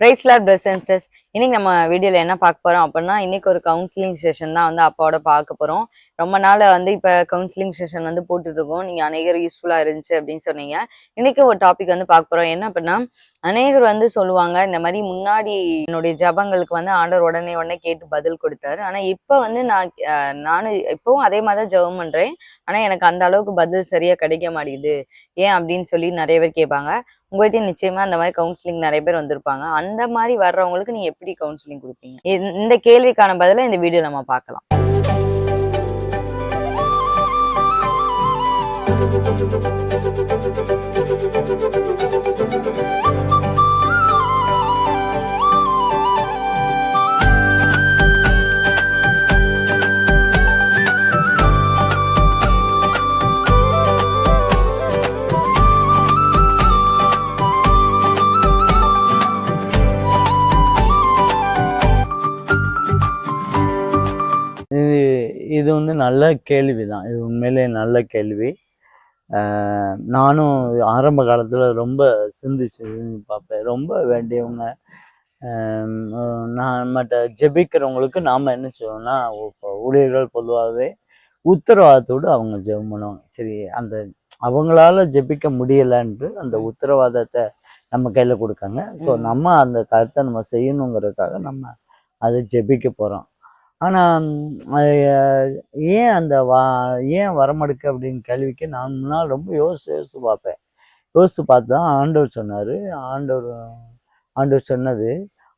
Price and பிரசன்ஸ்டர்ஸ் இன்னைக்கு நம்ம வீடியோவில் என்ன பார்க்க போகிறோம் அப்படின்னா இன்னைக்கு ஒரு கவுன்சிலிங் செஷன் தான் வந்து அப்பாவோட பார்க்க போகிறோம் ரொம்ப நாள் வந்து இப்போ கவுன்சிலிங் செஷன் வந்து போட்டுட்ருக்கோம் நீங்கள் அநேகர் யூஸ்ஃபுல்லாக இருந்துச்சு அப்படின்னு சொன்னீங்க. இன்னைக்கு ஒரு டாபிக் வந்து பார்க்க போகிறோம் என்ன அப்படின்னா அநேகர் வந்து சொல்லுவாங்க இந்த மாதிரி முன்னாடி என்னுடைய ஜபங்களுக்கு வந்து ஆண்டர் உடனே உடனே கேட்டு பதில் கொடுத்தாரு. ஆனால் இப்போ வந்து நான் நானும் இப்போவும் அதே மாதிரி தான் ஜெபம் பண்ணுறேன் ஆனால் எனக்கு அந்த அளவுக்கு பதில் சரியாக கிடைக்க மாட்டேங்குது. ஏன் அப்படின்னு சொல்லி நிறைய பேர் கேட்பாங்க. உங்கள்கிட்ட நிச்சயமா அந்த மாதிரி கவுன்சிலிங் நிறைய பேர் வந்திருப்பாங்க. அந்த மாதிரி வர்றவங்களுக்கு நீங்க எப்படி கவுன்சிலிங் கொடுப்பீங்க? இந்த- கேள்விக்கான பதிலாக இந்த வீடியோ நம்ம பார்க்கலாம். இது வந்து நல்ல கேள்வி தான். இது உண்மையிலே நல்ல கேள்வி. நானும் ஆரம்ப காலத்தில் ரொம்ப சிந்திச்சு பார்ப்பேன். ரொம்ப வேண்டியவங்க நான் மற்ற ஜெபிக்கிறவங்களுக்கு நாம் என்ன செய்வோம்னா ஊழியர்கள் பொதுவாகவே உத்தரவாதத்தோடு அவங்க ஜெபம் பண்ணுவாங்க. சரி அந்த அவங்களால ஜெபிக்க முடியலைன்ட்டு அந்த உத்தரவாதத்தை நம்ம கையில் கொடுக்காங்க. ஸோ. நம்ம அந்த கருத்தை நம்ம செய்யணுங்கிறதுக்காக நம்ம அதை ஜெபிக்க போகிறோம் ஆனால் ஏன் அந்த வா ஏன் வரமாட்டுக்கு அப்படின்னு கேள்விக்கு நான் முன்னால் ரொம்ப யோசிச்சு யோசிச்சு பார்ப்பேன். யோசிச்சு பார்த்து தான் ஆண்டவர் சொன்னார். ஆண்டவர் ஆண்டவர் சொன்னது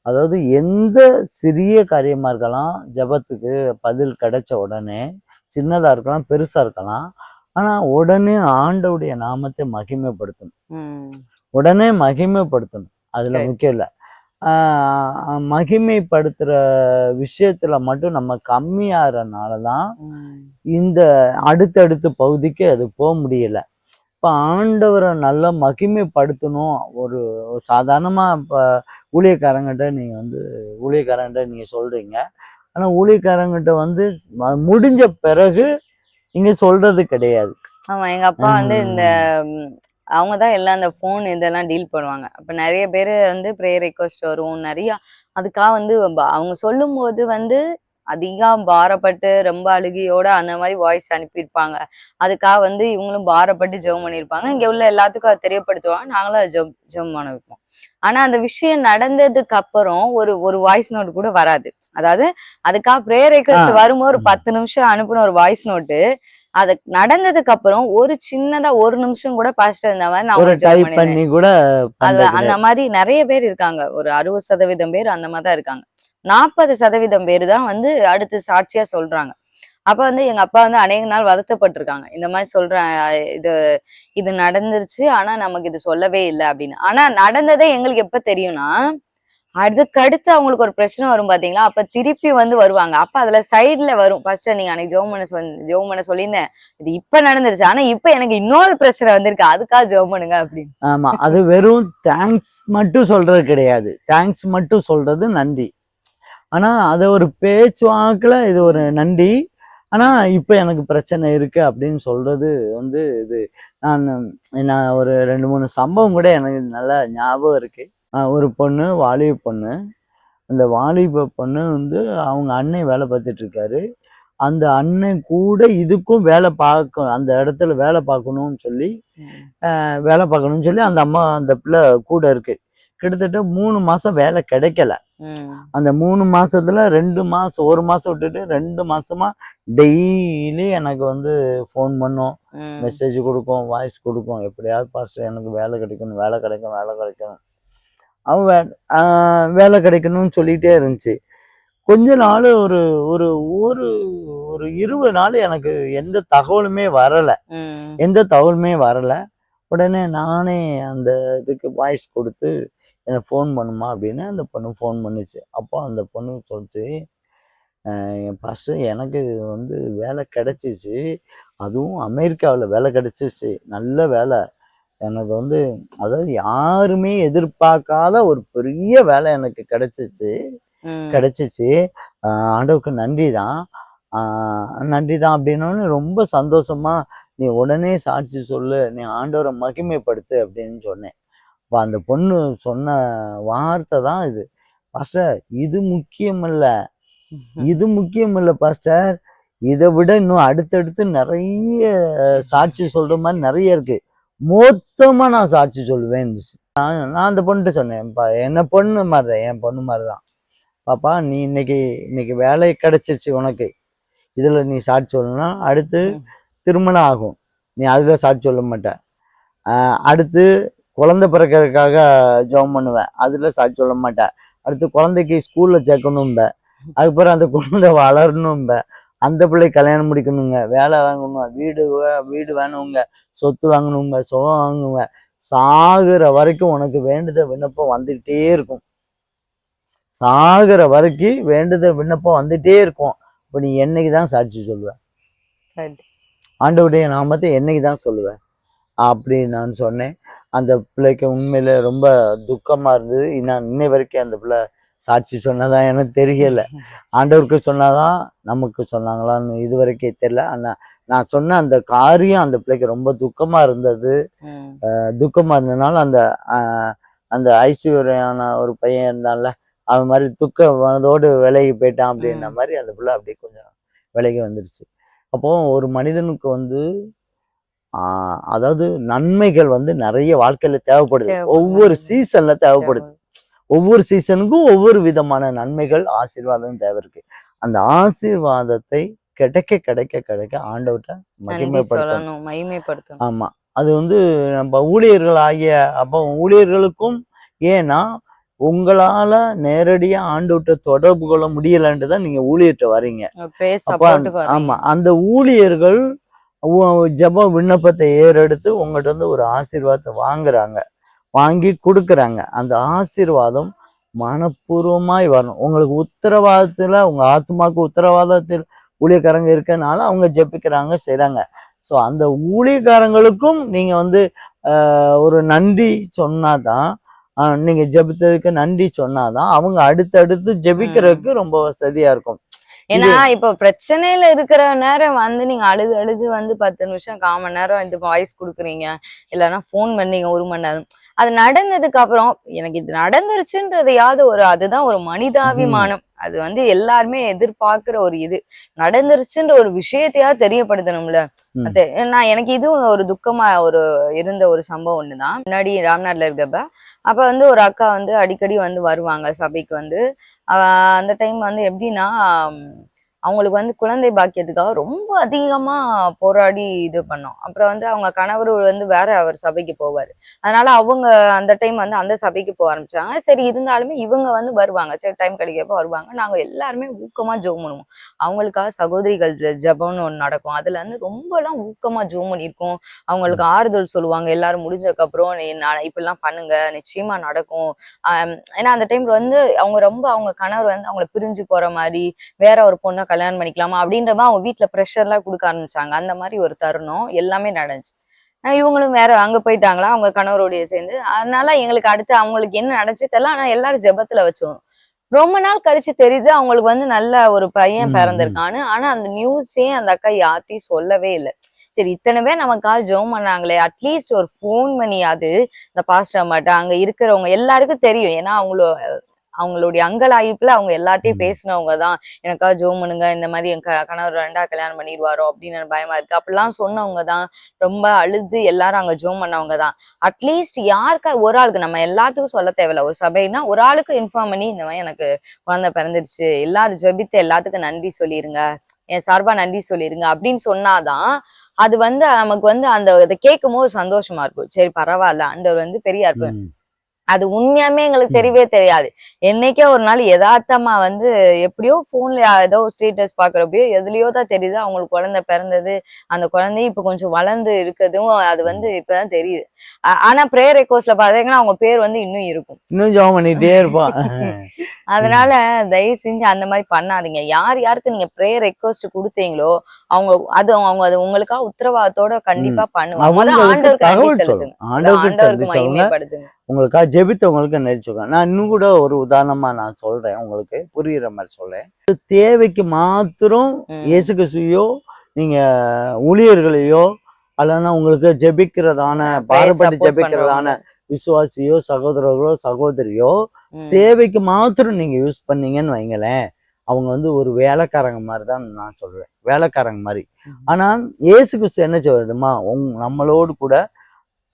அதாவது எந்த சிறிய காரியமாக இருக்கலாம் ஜெபத்துக்கு பதில் கிடைச்ச உடனே சின்னதாக இருக்கலாம் பெருசாக இருக்கலாம் ஆனால் உடனே ஆண்டவுடைய நாமத்தை மகிமைப்படுத்தணும். உடனே மகிமைப்படுத்தணும். அதில். முக்கியம் இல்லை. மகிமைப்படுத்துகிற விஷயத்துல மட்டும் நம்ம கம்மியாகிறனால தான் இந்த அடுத்தடுத்த பகுதிக்கு அது போக முடியல. இப்போ ஆண்டவரை நல்லா மகிமைப்படுத்தணும். ஒரு சாதாரணமாக இப்போ ஊழியக்காரங்கிட்ட நீங்கள் வந்து ஊழியக்காரங்கிட்ட நீங்கள் சொல்கிறீங்க ஆனால் ஊழியக்காரங்கிட்ட வந்து முடிஞ்ச பிறகு நீங்கள் சொல்கிறது கிடையாது. ஆமா எங்க அப்பா வந்து இந்த அவங்க தான் எல்லாம் அந்த ஃபோன் இதெல்லாம் டீல் பண்ணுவாங்க. அப்ப நிறைய பேர் வந்து ப்ரேயர் ரெக்வஸ்ட் வரும். நிறைய அதுக்காக வந்து அவங்க சொல்லும் போது வந்து அதிகம் பாரப்பட்டு ரொம்ப அழுகையோட அந்த மாதிரி வாய்ஸ் அனுப்பியிருப்பாங்க. அதுக்காக வந்து இவங்களும் பாரப்பட்டு ஜெபம் பண்ணியிருப்பாங்க. இங்க உள்ள எல்லாத்துக்கும் அதை தெரியப்படுத்துவாங்க. நாங்களும் அதை ஜெபம் ஜெபம் பண்ண வைப்போம். ஆனா அந்த விஷயம் நடந்ததுக்கு அப்புறம் ஒரு ஒரு வாய்ஸ் நோட் கூட வராது. அதாவது அதுக்காக ப்ரேயர் ரெக்வஸ்ட். வரும்போது ஒரு. பத்து நிமிஷம் அனுப்பின ஒரு வாய்ஸ் நோட்டு அது நடந்ததுக்கு அப்புறம் ஒரு சின்னதா ஒரு நிமிஷம் கூட பாஸ்டர் இந்த மாதிரி நான். பண்ணி கூட அந்த. மாதிரி நிறைய பேர் இருக்காங்க. ஒரு அறுபது சதவீதம் பேர் அந்த மாதிரி தான் இருக்காங்க. நாற்பது சதவீதம் பேர் தான் வந்து அடுத்து சாட்சியா சொல்றாங்க. அப்ப வந்து எங்க அப்பா வந்து அநேக நாள் வருத்தப்பட்டிருக்காங்க. இந்த மாதிரி சொல்றேன் இது இது நடந்துருச்சு ஆனா நமக்கு இது சொல்லவே இல்லை அப்படின்னு. ஆனா நடந்ததே எங்களுக்கு எப்ப தெரியும்னா அதுக்கடுத்து அவங்களுக்கு ஒரு பிரச்சனை வரும் பாத்தீங்களா? அப்ப திருப்பி வந்து வருவாங்க. அப்ப அதுல சைட்ல வரும். ஃபர்ஸ்ட் நீங்க அன்னைக்கு ஜோம் பண்ண சொல் ஜோம் பண்ண சொல்லியிருந்தேன். இது இப்ப நடந்துருச்சு. ஆனா இப்ப எனக்கு இன்னொரு பிரச்சனை வந்திருக்கு. அதுக்காக ஜோம் பண்ணுங்க அப்படின்னு. ஆமா. அது வெறும் தேங்க்ஸ் மட்டும் சொல்றது கிடையாது. தேங்க்ஸ் மட்டும் சொல்றது நன்றி. ஆனா அதை ஒரு பேச்சுவாக்குல இது ஒரு நன்றி. ஆனா இப்போ எனக்கு பிரச்சனை இருக்கு அப்படின்னு சொல்றது வந்து இது. நான் நான் ஒரு ரெண்டு மூணு சம்பவம் கூட எனக்கு நல்லா ஞாபகம் இருக்கு. ஒரு பொண்ணு வாலிப பொண்ணு. அந்த வாலிப பொண்ணு வந்து அவங்க அண்ணன் வேலை பார்த்துட்டு இருக்காரு அந்த அண்ணன் கூட இதுக்கும் வேலை பார்க்க அந்த இடத்துல வேலை பார்க்கணும்னு சொல்லி வேலை பார்க்கணும்னு சொல்லி அந்த அம்மா அந்த பிள்ளை கூட இருக்கு. கிட்டத்தட்ட மூணு மாசம் வேலை கிடைக்கல. அந்த மூணு மாசத்துல ரெண்டு மாசம் ஒரு மாசம் விட்டுட்டு ரெண்டு மாசமா டெய்லி எனக்கு வந்து ஃபோன் பண்ணும். மெசேஜ் கொடுக்கும் வாய்ஸ் கொடுக்கும். எப்படியாவது பாஸ்டர் எனக்கு வேலை கிடைக்கணும் வேலை கிடைக்கும் வேலை கிடைக்கணும். அவன் வேலை கிடைக்கணும்னு சொல்லிட்டே இருந்துச்சு. கொஞ்ச நாள் ஒரு ஒரு ஒரு ஒரு இருபது நாள் எனக்கு எந்த தகவலுமே வரலை. எந்த தகவலுமே வரல. உடனே நானே அந்த இதுக்கு வாய்ஸ் கொடுத்து எனக்கு ஃபோன் பண்ணுமா அப்படின்னு அந்த பொண்ணு ஃபோன் பண்ணுச்சு. அப்போ அந்த பொண்ணு சொல்லிச்சு "அஹ் என் ஃபஸ்ட்டு எனக்கு வந்து வேலை கிடைச்சிச்சு. அதுவும் அமெரிக்காவில் வேலை கிடைச்சிச்சு. நல்ல வேலை. எனக்கு வந்து அதாவது யாருமே எதிர்பார்க்காத ஒரு பெரிய வேலை எனக்கு கிடைச்சிச்சு. கிடைச்சிச்சு. ஆஹ் ஆண்டவருக்கு நன்றி தான். நன்றி தான் அப்படின்னோடனே ரொம்ப சந்தோஷமா நீ உடனே சாட்சி சொல்லு. நீ ஆண்டவரை மகிமைப்படுத்து அப்படின்னு சொன்னேன். அப்ப அந்த பொண்ணு சொன்ன வார்த்தை தான் இது. பாஸ்டர் இது முக்கியம் இல்ல இது முக்கியம் இல்ல பாஸ்டர். இதை விட இன்னும் அடுத்தடுத்து நிறைய சாட்சி சொல்ற மாதிரி நிறைய இருக்கு. மொத்தமா நான் சாட்சி சொல்லுவேன் நான் நான் அந்த பொண்ணுகிட்ட சொன்னேன் "பா, என்ன பொண்ணு மாதிரி தான் என் பொண்ணு மாதிரி தான் பாப்பா நீ இன்னைக்கு இன்னைக்கு வேலை கிடைச்சிருச்சு உனக்கு. இதுல நீ சாட்சி சொல்லணும்னா அடுத்து. திருமணம் ஆகும். நீ அதுல சாட்சி சொல்ல மாட்ட. ஆஹ் அடுத்து குழந்தை பிறக்கிறதுக்காக ஜெபம் பண்ணுவேன். அதுல சாட்சி சொல்ல மாட்டேன் அடுத்து குழந்தைக்கு ஸ்கூல்ல சேர்க்கணும்ப. அதுக்கப்புறம் அந்த குழந்தை வளரணும்ப. அந்த பிள்ளை கல்யாணம் முடிக்கணுங்க. வேலை வாங்கணும் வீடு வீடு வேணுங்க. சொத்து வாங்கணுங்க. சுகம் வாங்குங்க சாகுற வரைக்கும் உனக்கு வேண்டுத விண்ணப்பம் வந்துகிட்டே இருக்கும். சாகுற வரைக்கும் வேண்டுத விண்ணப்பம் வந்துட்டே இருக்கும். இப்போ நீ என்னைக்கு தான் சாட்சி சொல்லுவ? Right. ஆண்டவருடைய நாமத்தை என்னைக்கு தான் சொல்லுவேன் அப்படி நான் சொன்னேன். அந்த பிள்ளைக்கு உண்மையில ரொம்ப துக்கமா இருந்தது. நான் இன்னை வரைக்கும் அந்த பிள்ளை சாட்சி சொன்னதா எனக்கு தெரியல. ஆண்டவருக்கு சொன்னாதான் நமக்கு சொன்னாங்களான்னு இது வரைக்கும் தெரியல. ஆனா நான் சொன்ன அந்த காரியம் அந்த பிள்ளைக்கு ரொம்ப துக்கமா இருந்தது. ம். அஹ் துக்கமா இருந்ததுனால அந்த அந்த ஐஸ்வர்யான ஒரு பையன் இருந்தான்ல அவன் மாதிரி துக்க மனதோடு விலகி போயிட்டான் அப்படின்ற. மாதிரி அந்த பிள்ளை அப்படியே கொஞ்சம் விலகி வந்துருச்சு. அப்போ ஒரு மனிதனுக்கு வந்து ஆஹ், அதாவது நன்மைகள் வந்து நிறைய வாழ்க்கையில தேவைப்படுது. ஒவ்வொரு சீசன்ல தேவைப்படுது. ஒவ்வொரு சீசனுக்கும் ஒவ்வொரு விதமான நன்மைகள் ஆசீர்வாதம் தேவை இருக்கு அந்த ஆசீர்வாதத்தை கிடைக்க கிடைக்க கிடைக்க ஆண்டவர்கிட்ட மகிமைப்படுத்தணும். மகிமைப்படுத்தணும். ஆமா. அது வந்து நம்ம ஊழியர்கள் ஆகிய அப்போ ஊழியர்களுக்கும் ஏன்னா உங்களால நேரடியா ஆண்டவர்கிட்ட தொடர்பு கொள்ள முடியலன்ட்டு தான் நீங்க ஊழியர்கிட்ட வர்றீங்க. பிரேஸ் அப்ப ஆமா. அந்த ஊழியர்கள் ஜெப விண்ணப்பத்தை ஏறெடுத்து உங்கள்கிட்ட இருந்து ஒரு ஆசீர்வாதத்தை வாங்குறாங்க. வாங்கி கொடுக்குறாங்க. அந்த ஆசீர்வாதம் மனப்பூர்வமாய் வரணும். உங்களுக்கு உத்தரவாதத்துல உங்க ஆத்மாக்கு உத்தரவாதத்தில் ஊழியக்காரங்க இருக்கனால அவங்க ஜெபிக்கிறாங்க செய்றாங்க. ஸோ அந்த ஊழியக்காரங்களுக்கும் நீங்க வந்து ஒரு நன்றி சொன்னாதான் ஆஹ், நீங்க ஜெபித்ததுக்கு நன்றி சொன்னாதான் அவங்க அடுத்தடுத்து ஜெபிக்கிறதுக்கு ரொம்ப வசதியா இருக்கும். ஏன்னா இப்போ பிரச்சனையில இருக்கிற நேரம் வந்து நீங்க அழுது அழுது வந்து பத்து நிமிஷம் கால் மணி நேரம் இது வாய்ஸ் கொடுக்குறீங்க. இல்லைன்னா ஃபோன் பண்ணீங்க ஒரு மணி நேரம். அது நடந்ததுக்கு அப்புறம் எனக்கு இது நடந்துருச்சுன்றதையாவது ஒரு அதுதான் ஒரு மனிதாபிமானம். அது வந்து எல்லாருமே எதிர்பார்க்கிற ஒரு இது. நடந்துருச்சுன்ற ஒரு விஷயத்தையாவது தெரியப்படுத்தணும்ல. அது நான் எனக்கு இது ஒரு துக்கமா ஒரு இருந்த ஒரு சம்பவம் ஒண்ணுதான். முன்னாடி ராம்நாட்ல இருக்கப்ப அப்ப வந்து ஒரு அக்கா வந்து அடிக்கடி வந்து வருவாங்க சபைக்கு வந்து. அந்த டைம் வந்து எப்படின்னா அவங்களுக்கு வந்து குழந்தை பாக்கியத்துக்காக ரொம்ப அதிகமா போராடி இது பண்ணோம். அப்புறம் வந்து அவங்க கணவர் வந்து வேற அவர் சபைக்கு போவார். அதனால அவங்க அந்த டைம் வந்து அந்த சபைக்கு போக ஆரம்பிச்சாங்க. சரி இருந்தாலுமே இவங்க வந்து வருவாங்க. சரி டைம் கிடைக்கப்ப வருவாங்க. நாங்க எல்லாருமே ஊக்கமா ஜோம் பண்ணுவோம். அவங்களுக்காக சகோதரிகள் ஜபம்னு ஜெபம்னு ஒன்று நடக்கும். அதுல இருந்து ரொம்பலாம் ஊக்கமா ஜோம் பண்ணியிருக்கோம். அவங்களுக்கு ஆறுதல் சொல்லுவாங்க. எல்லாரும் முடிஞ்சதுக்கு அப்புறம் நீ நான் இப்படிலாம் பண்ணுங்க. நிச்சயமா நடக்கும். ஏன்னா அந்த டைம்ல வந்து அவங்க ரொம்ப அவங்க கணவர் வந்து அவங்கள பிரிஞ்சு போற மாதிரி வேற ஒரு பொண்ணை கல்யாணம் பண்ணிக்கலாமா அப்படின்ற மாதிரி அவங்க வீட்டுல ப்ரெஷர்லாம் கொடுக்க ஆரம்பிச்சாங்க. அந்த மாதிரி ஒரு தருணம் எல்லாமே நடந்துச்சு. இவங்களும் வேற அங்க போயிட்டாங்களா? அவங்க கணவரோடய சேர்ந்து. அதனால எங்களுக்கு அடுத்து அவங்களுக்கு என்ன நடந்துச்சு தெரியல. ஆனா எல்லாரும் ஜெபத்துல வச்சிருவோம். ரொம்ப நாள் கழிச்சு தெரியுது அவங்களுக்கு வந்து நல்ல ஒரு பையன். பிறந்திருக்கான்னு. ஆனா அந்த நியூஸே அந்த அக்கா யார்ட்டையும் சொல்லவே இல்லை. சரி இத்தனை பேர் நமக்காக ஜெபம் பண்ணாங்களே. அட்லீஸ்ட் ஒரு ஃபோன் பண்ணியாவது இந்த பாஸ்டர் அம்மாட்ட அங்க இருக்கிறவங்க எல்லாருக்கும் தெரியும். ஏன்னா அவங்களோ அவங்களுடைய அங்கலாய்ப்புல அவங்க எல்லார்ட்டையும் ம். பேசினவங்க தான். எனக்காக ஜோம் பண்ணுங்க இந்த மாதிரி என் கணவர் ரெண்டா கல்யாணம் பண்ணிடுவாரோ அப்படின்னு எனக்கு பயமா இருக்கு. அப்படிலாம் சொன்னவங்க தான். ரொம்ப அழுது எல்லாரும் அங்க ஜோம் பண்ணவங்க தான். அட்லீஸ்ட் யாருக்கா ஒரு ஆளுக்கு நம்ம எல்லாத்துக்கும் சொல்ல தேவையில்ல. ஒரு சபைனா ஒரு ஆளுக்கு இன்ஃபார்ம் பண்ணி இந்த மாதிரி எனக்கு குழந்தை பிறந்துருச்சு. எல்லாரும் ஜெபித்து எல்லாத்துக்கும் நன்றி சொல்லிருங்க. என் சார்பா நன்றி சொல்லிருங்க அப்படின்னு சொன்னாதான் அது வந்து நமக்கு வந்து அந்த இதை கேட்கும் போது சந்தோஷமா இருக்கும். சரி பரவாயில்ல. ஆண்டவர் வந்து பெரியா இருப்பார் ம். அது உண்மையாமே எங்களுக்கு. தெரியவே தெரியாது. என்னைக்கோ ஒரு நாள் யதார்த்தமா வந்து எப்படியோ போன்ல ஏதோ ஸ்டேட்டஸ் பாக்குறப்பயோ எதுலயோ தான் தெரியுது. அவங்களுக்கு குழந்தை பிறந்தது. அந்த குழந்தை இப்ப கொஞ்சம் வளர்ந்து இருக்கதும். அது வந்து இப்பதான் தெரியுது. ஆனா ப்ரேயர் ரெக்வஸ்ட்ல பாத்தீங்கன்னா அவங்க பேர் வந்து இன்னும் இருக்கும். இன்னும் பண்ணிட்டே இருப்பான் அதனால தயவு செஞ்சு அந்த மாதிரி பண்ணாதீங்க. யார் யாருக்கு நீங்க ப்ரேயர் ரெக்வஸ்ட் கொடுத்தீங்களோ அவங்க அது அவங்க அது உங்களுக்காக உத்தரவாதத்தோட கண்டிப்பா பண்ணுவாங்க. ஆண்டவருக்கு மகிமைப்படுத்துங்க. உங்களுக்காக ஜெபித்தவங்களுக்கு நன்றி சொல்லுங்க நான் இன்னும் கூட ஒரு உதாரணமா நான் சொல்றேன். உங்களுக்கு புரியுற மாதிரி சொல்றேன். தேவைக்கு மாத்திரம். இயேசு கிறிஸ்துவையோ நீங்க ஊழியர்களையோ அல்லனா உங்களுக்கு ஜெபிக்கிறதான support ஜெபிக்கிறதான விசுவாசியோ சகோதரர்களோ சகோதரியோ. தேவைக்கு மாத்திரம் நீங்க யூஸ் பண்ணீங்கன்னு வைங்களேன். அவங்க வந்து ஒரு வேலைக்காரங்க மாதிரி தான் நான் சொல்றேன். வேலைக்காரங்க மாதிரி. ஆனா இயேசு கிறிஸ்து என்ன சொல்றதுமா உங் நம்மளோடு கூட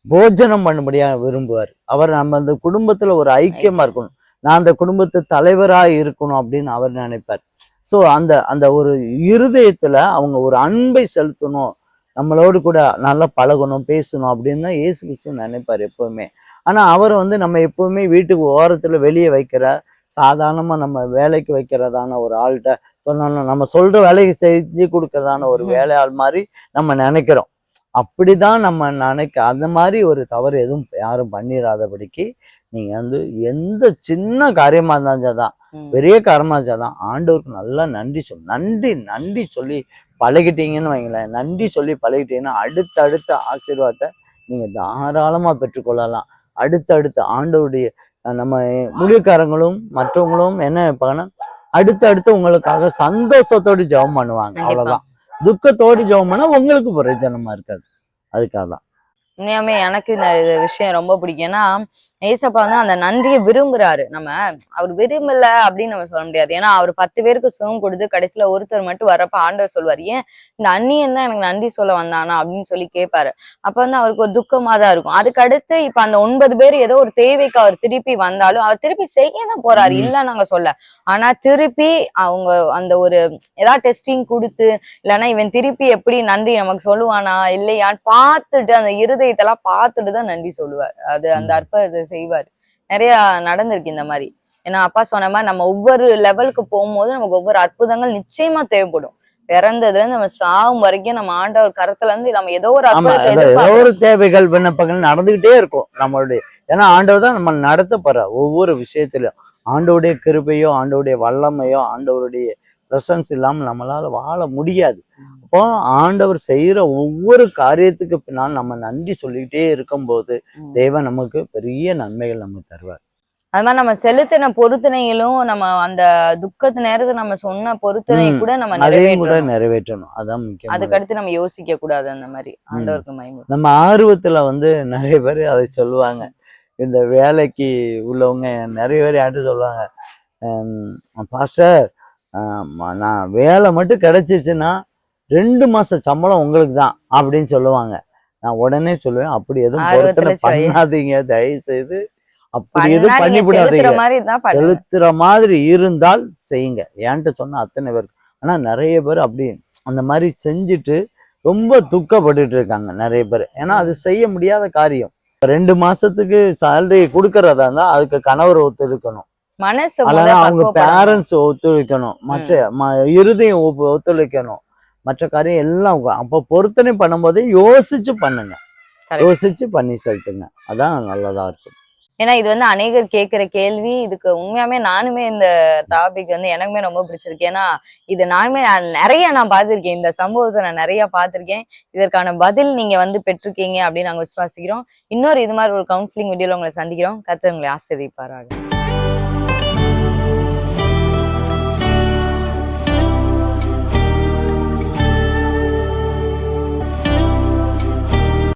போஜனம் பண்ணும்படியா விரும்புவார். அவர் நம்ம அந்த குடும்பத்துல ஒரு ஐக்கியமா இருக்கணும். நான் அந்த குடும்பத்து தலைவரா இருக்கணும் அப்படின்னு அவர் நினைப்பார். ஸோ அந்த அந்த ஒரு இருதயத்துல அவங்க ஒரு அன்பை செலுத்தணும். நம்மளோடு கூட நல்லா பழகணும் பேசணும் அப்படின்னு தான் இயேசு கிறிஸ்து நினைப்பார் எப்பவுமே. ஆனா அவரை வந்து நம்ம எப்பவுமே வீட்டுக்கு ஓரத்துல வெளியே வைக்கிற சாதாரணமா நம்ம வேலைக்கு வைக்கிறதான ஒரு ஆள்கிட்ட சொன்னோம்னா நம்ம சொல்ற வேலைக்கு செஞ்சு கொடுக்கறதான ஒரு. வேலையாள் மாதிரி நம்ம நினைக்கிறோம். அப்படிதான் நம்ம நினைக்க அந்த மாதிரி ஒரு தவறு எதுவும் யாரும் பண்ணிடாதபடிக்கு நீங்க வந்து எந்த சின்ன காரியமா இருந்தாலும் தான். பெரிய காரியமா இருந்தாதான் ஆண்டவருக்கு நல்லா நன்றி சொல் நன்றி நன்றி சொல்லி பழகிட்டீங்கன்னு வைங்களேன். நன்றி சொல்லி பழகிட்டீங்கன்னா அடுத்தடுத்த ஆசீர்வாதத்தை நீங்க தாராளமா பெற்றுக்கொள்ளலாம். அடுத்தடுத்த ஆண்டவருடைய நம்ம முடிவுக்காரங்களும் மற்றவங்களும் என்ன நினைப்பாங்கன்னா அடுத்தடுத்து உங்களுக்காக சந்தோஷத்தோடு ஜெபம் பண்ணுவாங்க. அவ்வளவுதான். துக்கத்தோடு ஜெபம் பண்ணால் உங்களுக்கு பிரயோஜனமா இருக்காது. அதுக்காக தான் உண்மையாமே எனக்கு இந்த விஷயம் ரொம்ப பிடிக்கும். ஏன்னா ஏசப்பா வந்து அந்த நன்றியை விரும்புறாரு. நம்ம அவர் விரும்பல அப்படின்னு நம்ம சொல்ல முடியாது. ஏன்னா அவர் பத்து பேருக்கு சுகம் கொடுத்து கடைசியில ஒருத்தர் மட்டும் வரப்ப ஆண்டவர் சொல்வார் ஏன் இந்த அண்ணியன் தான் எனக்கு நன்றி சொல்ல வந்தானா? அப்படின்னு சொல்லி கேட்பாரு. அப்ப வந்து அவருக்கு ஒரு துக்கமா தான் இருக்கும். அதுக்கு அடுத்து இப்ப அந்த ஒன்பது பேர் ஏதோ ஒரு தேவைக்கு அவர் திருப்பி வந்தாலும் அவர் திருப்பி செய்ய தான் போறாரு. இல்ல நாங்க சொல்ல. ஆனா திருப்பி அவங்க அந்த ஒரு ஏதாவது டெஸ்டிங் கொடுத்து இல்லைன்னா இவன் திருப்பி எப்படி நன்றி நமக்கு சொல்லுவானா இல்லையான்னு பார்த்துட்டு அந்த இருதயத்தெல்லாம் பார்த்துட்டு தான் நன்றி சொல்லுவார். அது அந்த ம். செய்வார். நிறைய நடந்திருக்கு இந்த மாதிரி. ஏன்னா அப்பா சொன்ன மாதிரி நம்ம ஒவ்வொரு லெவலுக்கு போகும்போது நமக்கு ஒவ்வொரு அற்புதங்கள் நிச்சயமா தேவைப்படும். பிறந்ததுல இருந்து நம்ம சாகும் வரைக்கும் நம்ம ஆண்டவர் கரத்துல இருந்து நம்ம ஏதோ ஒரு ஏதோ ஒரு தேவைகள் விண்ணப்பங்கள் நடந்துகிட்டே இருக்கும் நம்மளுடைய. ஏன்னா ஆண்டவர் தான் நம்ம நடத்த போற ஒவ்வொரு விஷயத்திலும். ஆண்டவருடைய கிருபையோ ஆண்டவருடைய வல்லமையோ ஆண்டவருடைய பிரசன்ஸ் இல்லாம நம்மளால வாழ முடியாது. அப்போ ஆண்டவர் செய்யற ஒவ்வொரு காரியத்துக்கு பின்னால் நம்ம நன்றி சொல்லிக்கிட்டே இருக்கும்போது. தேவன் நமக்கு பெரிய நன்மைகள் நமக்கு தருவார். அது மாதிரி நம்ம செலுத்தின பொருத்தனைகளும் நம்ம அந்த துக்கத்து நேரத்துல நம்ம சொன்ன பொருத்தனை. கூட நம்ம அதையும் கூட நிறைவேற்றணும். நிறைவேற்றணும். அதான் முக்கியம் அதுக்கு அடுத்து நம்ம யோசிக்க கூடாது அந்த மாதிரி. ஆண்டவருக்கு மயங்கும் நம்ம ஆர்வத்துல வந்து நிறைய பேர் அதை சொல்லுவாங்க. இந்த வேலைக்கு உள்ளவங்க நிறைய பேர் யார்கிட்ட சொல்லுவாங்க. பாஸ்டர் நான் வேலை மட்டும் கிடைச்சிச்சுன்னா ரெண்டு மாச சம்பளம் உங்களுக்கு தான் அப்படின்னு சொல்லுவாங்க. நான் உடனே சொல்லுவேன் அப்படி எதுவும் பொருத்தனை. பண்ணாதீங்க. தயவு செய்து அப்படி எதுவும் பண்ணா செலுத்துற விடாதீங்க மாதிரி செலுத்துற மாதிரி இருந்தால் செய்யுங்க. என்கிட்ட சொன்ன அத்தனை பேர். ஆனா நிறைய பேர் அப்படி அந்த மாதிரி செஞ்சுட்டு ரொம்ப துக்கப்பட்டுட்டு இருக்காங்க நிறைய பேர். ஏன்னா அது செய்ய முடியாத காரியம். ரெண்டு மாசத்துக்கு சேலரி கொடுக்கறதா இருந்தா அதுக்கு கணவர் ஒத்துழைக்கணும். மனசு அவங்க. பேரண்ட்ஸ் ஒத்துழைக்கணும். மற்ற இருதயம் ஒத்துழைக்கணும். மற்ற காரியம் எல்லாம் அப்ப பொருத்தனை பண்ணும்போதே யோசிச்சு பண்ணுங்க. யோசிச்சு பண்ணி செலுத்துங்க. அதான் நல்லதா இருக்கும். ஏன்னா இது வந்து அநேகர் கேட்கிற கேள்வி இதுக்கு உண்மையாமே நானுமே இந்த டாபிக் வந்து எனக்குமே ரொம்ப பிடிச்சிருக்கு. ஏன்னா இது நானுமே நான் நிறைய நான் பார்த்திருக்கேன். இந்த சம்பவத்தை நான் நிறைய பார்த்திருக்கேன். இதற்கான பதில் நீங்க வந்து பெற்றிருக்கீங்க அப்படின்னு நாங்க விசுவாசிக்கிறோம். இன்னொரு இது மாதிரி ஒரு கவுன்சிலிங் வீடியோல உங்களை சந்திக்கிறோம். கர்த்தர் உங்களை ஆசிரியப்பாராக